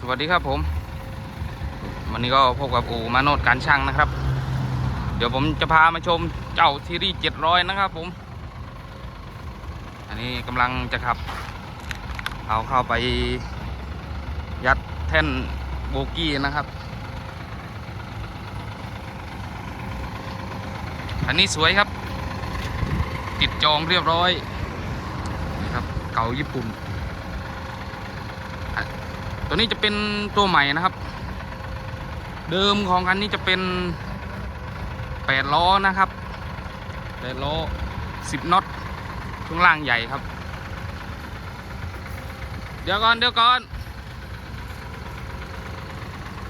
สวัสดีครับผม วันนี้ก็พบกับอูมาโนดการช่างนะครับ เดี๋ยวผมจะพามาชมเจ้าทีรีเจ็ดร้อยนะครับผม อันนี้กำลังจะขับ เอาเข้าไปยัดแท่นโบกี้นะครับ อันนี้สวยครับ ติดจองเรียบร้อยนี่ครับ เก่าญี่ปุ่น ตัวนี้จะเป็นตัวใหม่นะครับ เดิมของคันนี้จะเป็นแปดล้อนะครับแปดล้อสิบน็อตช่วงล่างใหญ่ครับ เดี๋ยวก่อนเดี๋ยวก่อน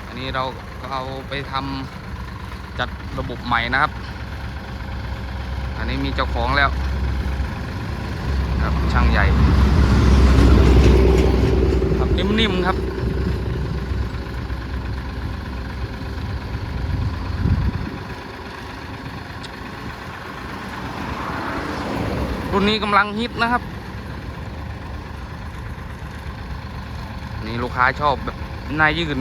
อันนี้เราก็เอาไปทำจัดระบบใหม่นะครับ อันนี้มีเจ้าของแล้วครับช่างใหญ่ครับนิ่มๆครับ นี้กำลังฮิตนะครับ นี่ลูกค้าชอบแบบหน้ายื่น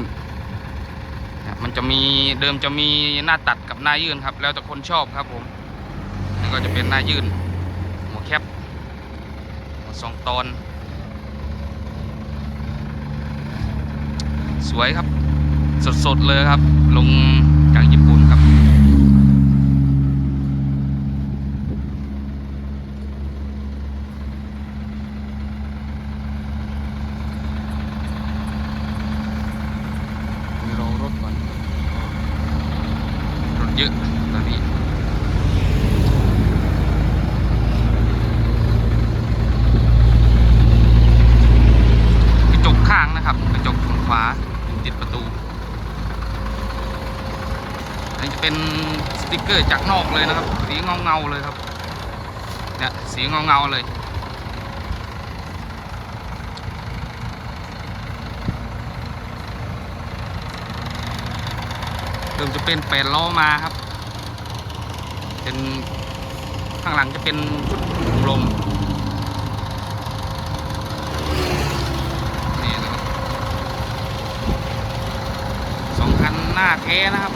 มันจะมีเดิมจะมีหน้าตัดกับหน้ายื่นครับ แล้วแต่คนชอบครับผมนี่ก็จะเป็นหน้ายื่นหัวแคปหัวสองตอน สวยครับ สดๆเลยครับ ลงจากญี่ปุ่นครับ มีรอรถก่อน รถเยอะตอนนี้ กระจกข้างนะครับ กระจกฝั่งขวาติดประตู อันนี้จะ เป็นสติกเกอร์จากนอกเลยนะครับ สีเงาเงาเลยครับเนี่ยสีเงาเงาเลยเดิมจะเป็นแปดล้อมาครับ เป็นข้างหลังจะเป็นชุดถุงลมนี่นะครับสองคันหน้าแท้นะครับ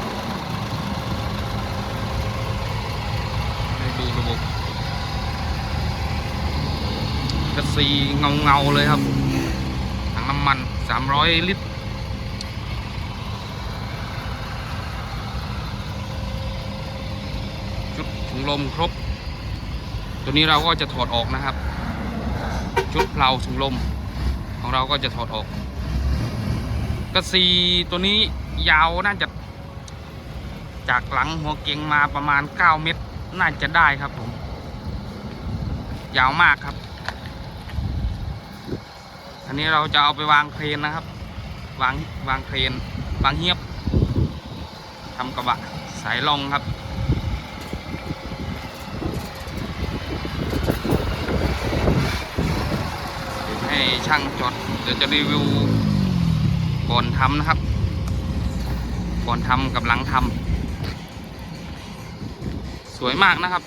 ให้ดูระบบีเงาเงาเลยครับ ถังน้ำมัน 300 ลิตร ชุดถุงลมครบ ตัวนี้เราก็จะถอดออกนะครับ ชุดเพลาถุงลม ของเราก็จะถอดออก กระซีตัวนี้ยาวน่าจะ จากหลังหัวเก่งมาประมาณ 9 เมตร น่าจะได้ครับผมยาวมากครับ อันนี้เราจะเอาไปวางเครนนะครับ วางวางเครน วางเฮียบทำกระบะสายลองครับให้ช่างจดเดี๋ยวจะรีวิวก่อนทำนะครับ ก่อนทำกับหลังทำสวยมากนะครับ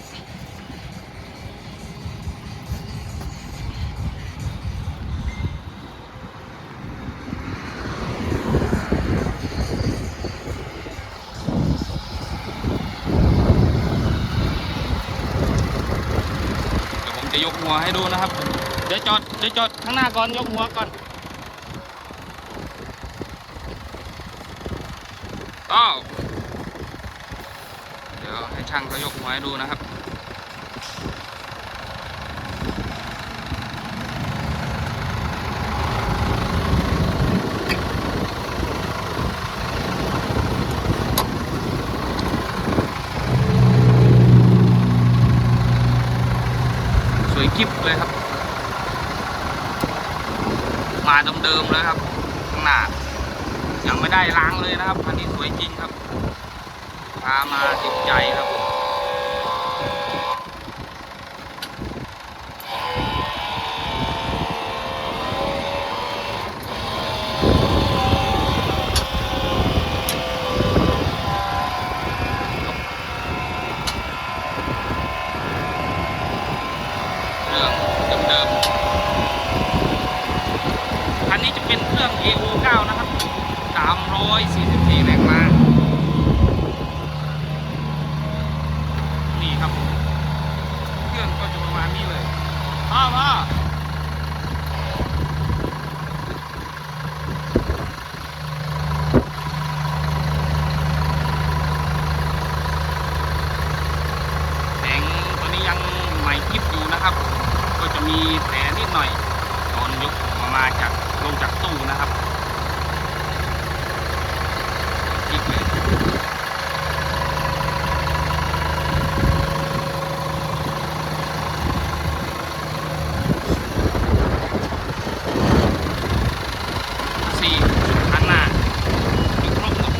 หัวให้ดูนะครับ เดี๋ยวจอดเดี๋ยวจอดข้างหน้าก่อนยกหัวก่อนอ้าวเดี๋ยวให้ช่างเขายกหัวให้ดูนะครับ วยกิบเลยครับ มาเดิมๆเลยครับข้างหน้ายังไม่ได้ล้างเลยนะครับคันนี้สวยจริงครับพามาติดใจครับผมเรื่องเดิมๆคันนี้จะเป็น เค รื่อง AO 9นะครับ344แรงมานี่ครับเครื่องก็จะประมาณนี้เลยพ่อพ่อแสงตัวนี้ยังใหม่คลิปอยู่นะครับก็จะมีแผลนิดหน่อยตอนยกออกมาจากลงจากตู้นะครับ คลิปเลยสี่ชุดข้างหน้าอยู่ครบหมด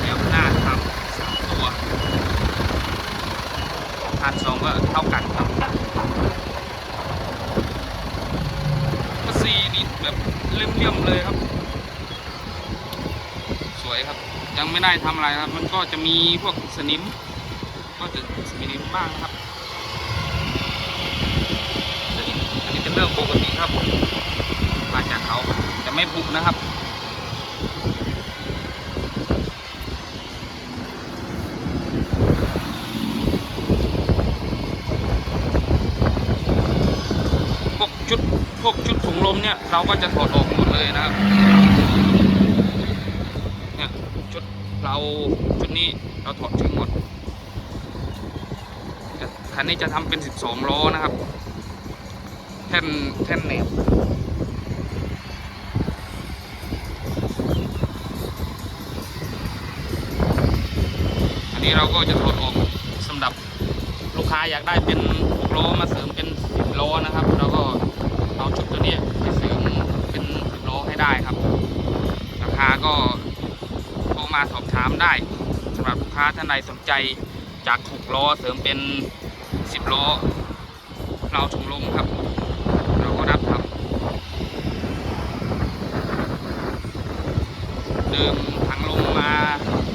เดี๋ยวหน้าทำสามตัวพันสองก็เท่ากันครับก็ซีนี่แบบเลี่ยมๆเลยครับ สวยครับ ยังไม่ได้ทำอะไรครับ มันก็จะมีพวกสนิม ก็จะสนิมบ้างนะครับสนิมอันนี้เป็นเรื่องปกติครับมาจากเขาจะไม่ผุนะครับพวกชุดพวกชุดถุงลมเนี่ยเราก็จะถอดออกหมดเลยนะครับ เนี่ยชุด เราชุดนี้เราถอดทิ้งหมดคันนี้จะทำเป็น 12 ล้อนะครับ แท่นแท่นแหนบอันนี้เราก็จะถอดออกสำหรับลูกค้าอยากได้เป็น6ล้อมาเสริมเป็น 10 ล้อนะครับแล้วก็เอาชุดตัวนี้ไปเสริมเป็น 10 ล้อให้ได้ครับ ราคาก็ มาสอบถามได้สำหรับลูกค้าท่านใดสนใจจาก6ล้อเสริมเป็น10ล้อเราถุงลมครับ เราก็รับครับ เดิมทางลงมา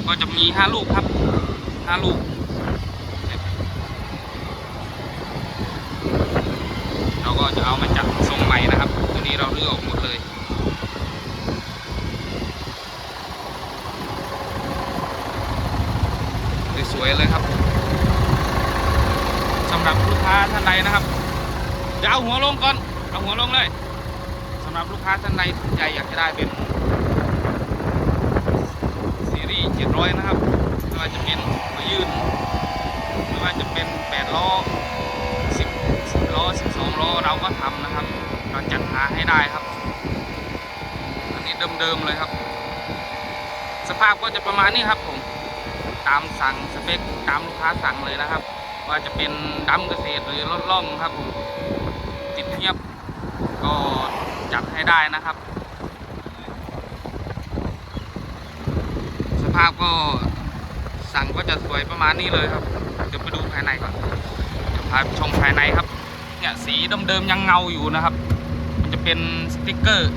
ก็จะมี5ลูกครับ5ลูก เราก็จะเอามาจัดทรงใหม่นะครับ ตัวนี้เราเลือกออกหมดเลย สวยๆเลยครับสำหรับลูก นใดนะครับ เดี๋ยวเอาหัวลงก่อน เอาหัวลงเลยสำหรับลูกค้าท่านใดสนใจอยากจะได้เป็นซีรีส์700 นะครับ ไม่ว่าจะเป็นหัวยืน ไม่ว่าจะเป็น8ล้อ10 10ล้อ12ล้อเราก็ทำนะครับ เราจัดหาให้ได้ครับ อันนี้เดิมๆเลยครับ สภาพก็จะประมาณนี้ครับผม ตามสั่งสเปคตามลูกค้าสั่งเลยนะครับ ว่าจะเป็นดำเกษตรหรือรถล่องครับผมติดเทียบก็จัดให้ได้นะครับ สภาพก็สั่งก็จะสวยประมาณนี้เลยครับ เดี๋ยวไปดูภายในก่อนเดี๋ยวพาชมภายในครับ เนี่ยสีเดิมๆยังเงาอยู่นะครับ มันจะเป็นสติกเกอร์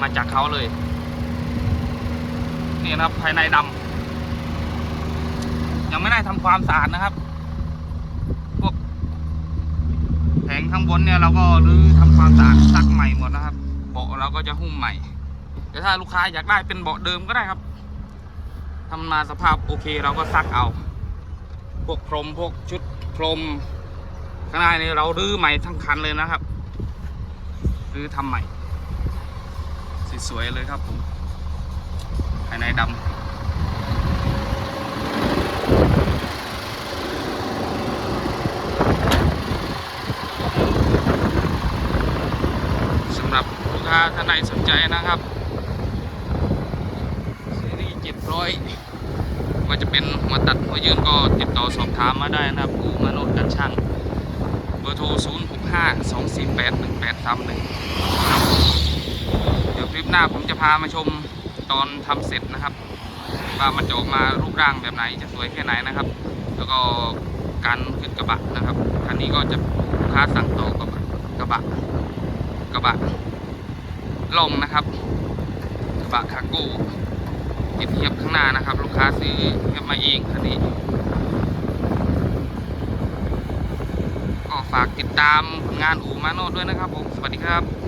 มาจากเขาเลย นี่นะครับภายในดำยังไม่ได้ทำความสะอาดนะครับ พวกแผ งข้างบนเนี่ยเราก็รื้อทำความสะอาดซักใหม่หมดนะครับ เบาะเราก็จะหุ้มใหม่ แต่ถ้าลูกค้าอยากได้เป็นเบาะเดิมก็ได้ครับทำมาสภาพโอเคเราก็ซักเอา พวกพรมพวกชุดพรมข้างในนี่เรารื้อใหม่ทั้งคันเลยนะครับรื้อทำใหม่สวยๆเลยครับผมภายในดำสำหรับลูกค้า ท่านใดสนใจนะครับซีรีส์700ว่าจะเป็นหัวตัดหัวยื่นก็ติดต่อสอบถามมาได้นะครับอู่มโนดกันช่างเบอร์โทร 0 6 5 2 4 8 1 8 3 1ครับเดี๋ยวคลิปหน้าผมจะพามาชมตอนทำเสร็จนะครับว่ามันจะออกมารูปร่างแบบไหนจะสวยแค่ไหนนะครับ แล้วก็การขึ้นกระบะนะครับคันนี้ก็จะลูกค้าสั่งต่อกระบะกระบะกระบะ ลงนะครับกระบะคาโก้ติดเทียบข้างหน้านะครับ ลูกค้าซื้อเทียบมาเองคันนี้ ก็ฝากติดตามผลงานอูมาโนดด้วยนะครับผมสวัสดีครับ